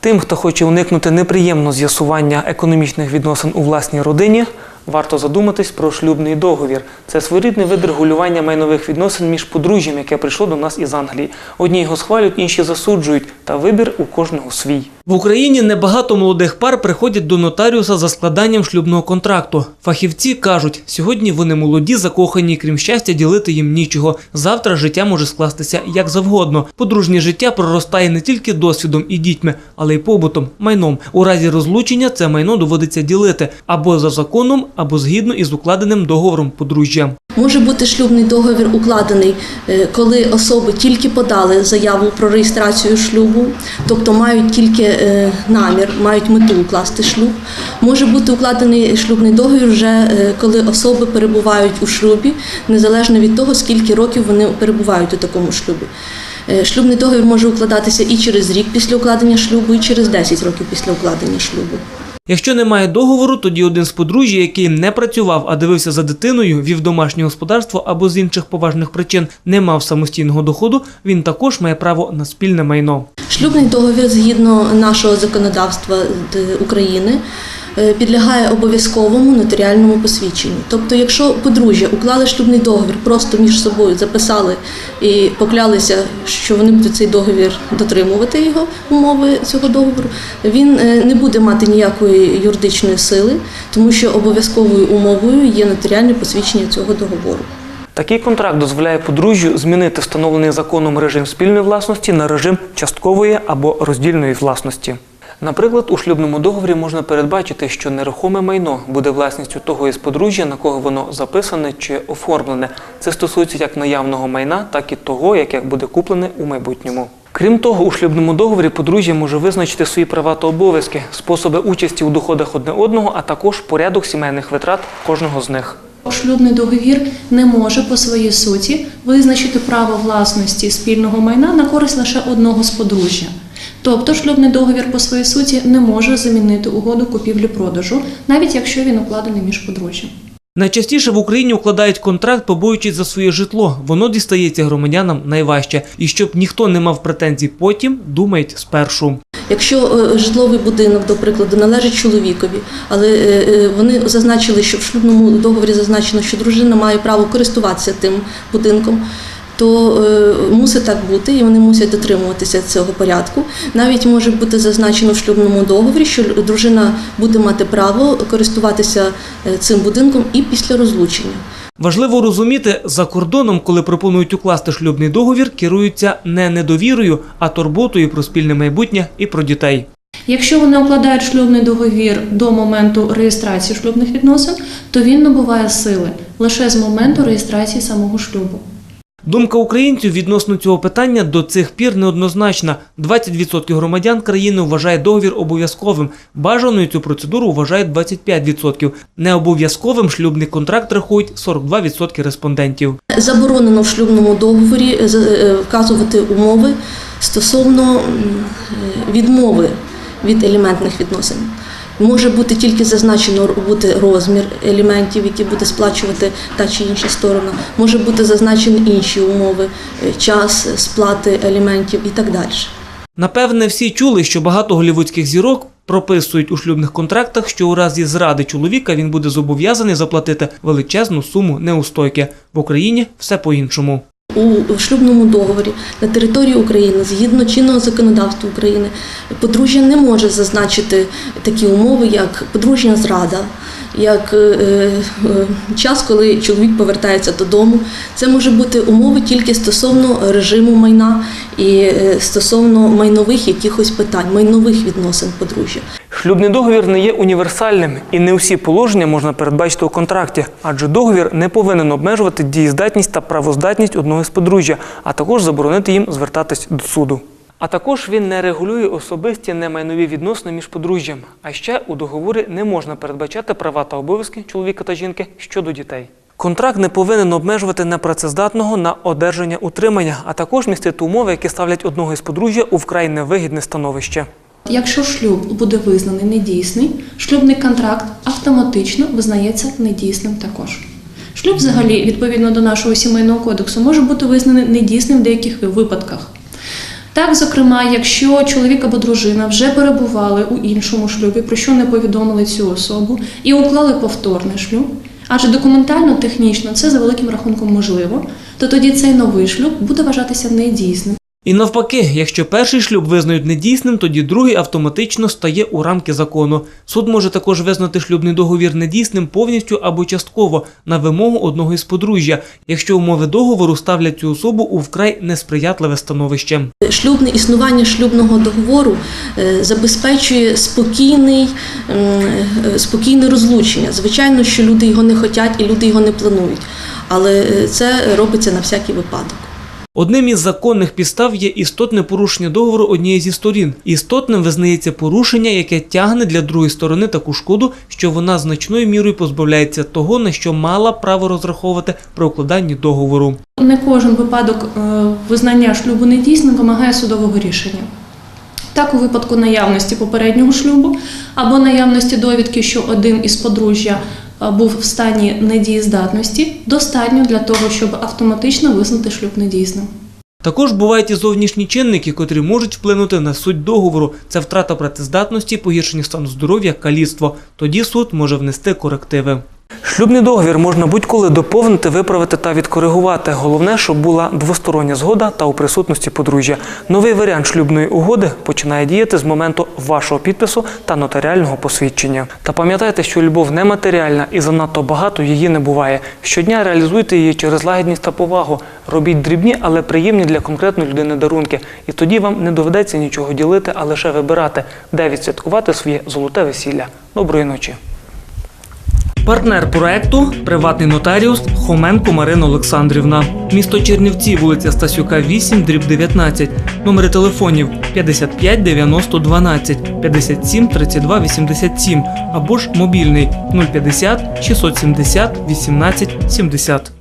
Тим, хто хоче уникнути неприємного з'ясування економічних відносин у власній родині, варто задуматись про шлюбний договір. Це своєрідний вид регулювання майнових відносин між подружжям, яке прийшло до нас із Англії. Одні його схвалюють, інші засуджують, та вибір у кожного свій. В Україні небагато молодих пар приходять до нотаріуса за складанням шлюбного контракту. Фахівці кажуть, сьогодні вони молоді, закохані, крім щастя, ділити їм нічого. Завтра життя може скластися як завгодно. Подружнє життя проростає не тільки досвідом і дітьми, але й побутом, майном. У разі розлучення це майно доводиться ділити або за законом, або згідно із укладеним договором подружжя. Може бути шлюбний договір укладений, е, коли особи тільки подали заяву про реєстрацію шлюбу, тобто мають тільки е, намір, мають мету укласти шлюб. Може бути укладений шлюбний договір вже е, коли особи перебувають у шлюбі, незалежно від того, скільки років вони перебувають у такому шлюбі. Шлюбний договір може укладатися і через рік після укладення шлюбу, і через 10 років після укладення шлюбу. Якщо немає договору, тоді один з подружжя, який не працював, а дивився за дитиною, вів домашнє господарство або з інших поважних причин не мав самостійного доходу, він також має право на спільне майно. Шлюбний договір згідно нашого законодавства України підлягає обов'язковому нотаріальному посвідченню. Тобто, якщо подружжя уклали шлюбний договір, просто між собою записали і поклялися, що вони будуть цей договір дотримувати його умови цього договору, він е, не буде мати ніякої юридичної сили, тому що обов'язковою умовою є нотаріальне посвідчення цього договору. Такий контракт дозволяє подружжю змінити встановлений законом режим спільної власності на режим часткової або роздільної власності. Наприклад, у шлюбному договорі можна передбачити, що нерухоме майно буде власністю того із подружжя, на кого воно записане чи оформлене. Це стосується як наявного майна, так і того, яке буде куплене у майбутньому. Крім того, у шлюбному договорі подружжя може визначити свої права та обов'язки, способи участі у доходах одне одного, а також порядок сімейних витрат кожного з них. Шлюбний договір не може по своїй суті визначити право власності спільного майна на користь лише одного з подружжя. Тобто шлюбний договір по своїй суті не може замінити угоду купівлі-продажу, навіть якщо він укладений між подружжям. Найчастіше в Україні укладають контракт, побоюючись за своє житло. Воно дістається громадянам найважче. І щоб ніхто не мав претензій потім, думають спершу. Якщо е, житловий будинок, до прикладу, належить чоловікові, але е, е, вони зазначили, що в шлюбному договорі зазначено, що дружина має право користуватися тим будинком. То е, мусить так бути, і вони мусять дотримуватися цього порядку. Навіть може бути зазначено в шлюбному договорі, що дружина буде мати право користуватися е, цим будинком і після розлучення. Важливо розуміти, за кордоном, коли пропонують укласти шлюбний договір, керуються не недовірою, а турботою про спільне майбутнє і про дітей. Якщо вони укладають шлюбний договір до моменту реєстрації шлюбних відносин, то він набуває сили лише з моменту реєстрації самого шлюбу. Думка українців відносно цього питання до цих пір неоднозначна. 20% громадян країни вважає договір обов'язковим. Бажаною цю процедуру вважають 25%. Необов'язковим шлюбний контракт рахують 42% респондентів. Заборонено в шлюбному договорі е, е, вказувати умови стосовно е, відмови від елементних відносин. Може бути тільки зазначено бути розмір елементів, які буде сплачувати та чи інша сторона. Може бути зазначені інші умови, е, час сплати елементів і так далі. Напевне, всі чули, що багато голівудських зірок прописують у шлюбних контрактах, що у разі зради чоловіка він буде зобов'язаний заплатити величезну суму неустойки. В Україні все по-іншому. У шлюбному договорі на території України, згідно чинного законодавства України, подружжя не може зазначити такі умови, як подружня зрада, як е, е, час, коли чоловік повертається додому. Це може бути умови тільки стосовно режиму майна і е, стосовно майнових якихось питань, майнових відносин подружжя. Шлюбний договір не є універсальним, і не усі положення можна передбачити у контракті, адже договір не повинен обмежувати дієздатність та правоздатність одного з подружжя, а також заборонити їм звертатись до суду. А також він не регулює особисті немайнові відносини між подружжям. А ще у договорі не можна передбачати права та обов'язки чоловіка та жінки щодо дітей. Контракт не повинен обмежувати непрацездатного на одержання утримання, а також містити умови, які ставлять одного із подружжя у вкрай невигідне становище. Якщо шлюб буде визнаний недійсний, шлюбний контракт автоматично визнається недійсним також. Шлюб, взагалі, відповідно до нашого сімейного кодексу, може бути визнаний недійсним в деяких випадках. Так, зокрема, якщо чоловік або дружина вже перебували у іншому шлюбі, про що не повідомили цю особу, і уклали повторний шлюб, адже документально, технічно це за великим рахунком можливо, то тоді цей новий шлюб буде вважатися недійсним. І навпаки, якщо перший шлюб визнають недійсним, тоді другий автоматично стає у рамки закону. Суд може також визнати шлюбний договір недійсним повністю або частково на вимогу одного із подружжя, якщо умови договору ставлять цю особу у вкрай несприятливе становище. Шлюбне існування шлюбного договору е, забезпечує спокійний, е, спокійне розлучення. Звичайно, що люди його не хочуть і люди його не планують, але е, це робиться на всякий випадок. Одним із законних підстав є істотне порушення договору однієї зі сторін. Істотним визнається порушення, яке тягне для другої сторони таку шкоду, що вона значною мірою позбавляється того, на що мала право розраховувати при укладанні договору. Не кожен випадок е, визнання шлюбу недійсним вимагає судового рішення. Так, у випадку наявності попереднього шлюбу або наявності довідки, що один із подружжя був в стані недієздатності, достатньо для того, щоб автоматично визнати шлюб недійсним. Також бувають і зовнішні чинники, котрі можуть вплинути на суть договору. Це втрата працездатності, погіршення стану здоров'я, каліцтво. Тоді суд може внести корективи. Шлюбний договір можна будь-коли доповнити, виправити та відкоригувати. Головне, щоб була двостороння згода та у присутності подружжя. Новий варіант шлюбної угоди починає діяти з моменту вашого підпису та нотаріального посвідчення. Та пам'ятайте, що любов нематеріальна і занадто багато її не буває. Щодня реалізуйте її через лагідність та повагу. Робіть дрібні, але приємні для конкретної людини дарунки. І тоді вам не доведеться нічого ділити, а лише вибирати, де відсвяткувати своє золоте весілля. Доброї ночі. Партнер проекту приватний нотаріус Хоменко Марина Олександрівна. Місто Чернівці, вулиця Стасюка, 8, дріб 19. Номери телефонів 55 90 12, 57 32 87 або ж мобільний 050 670 18 70.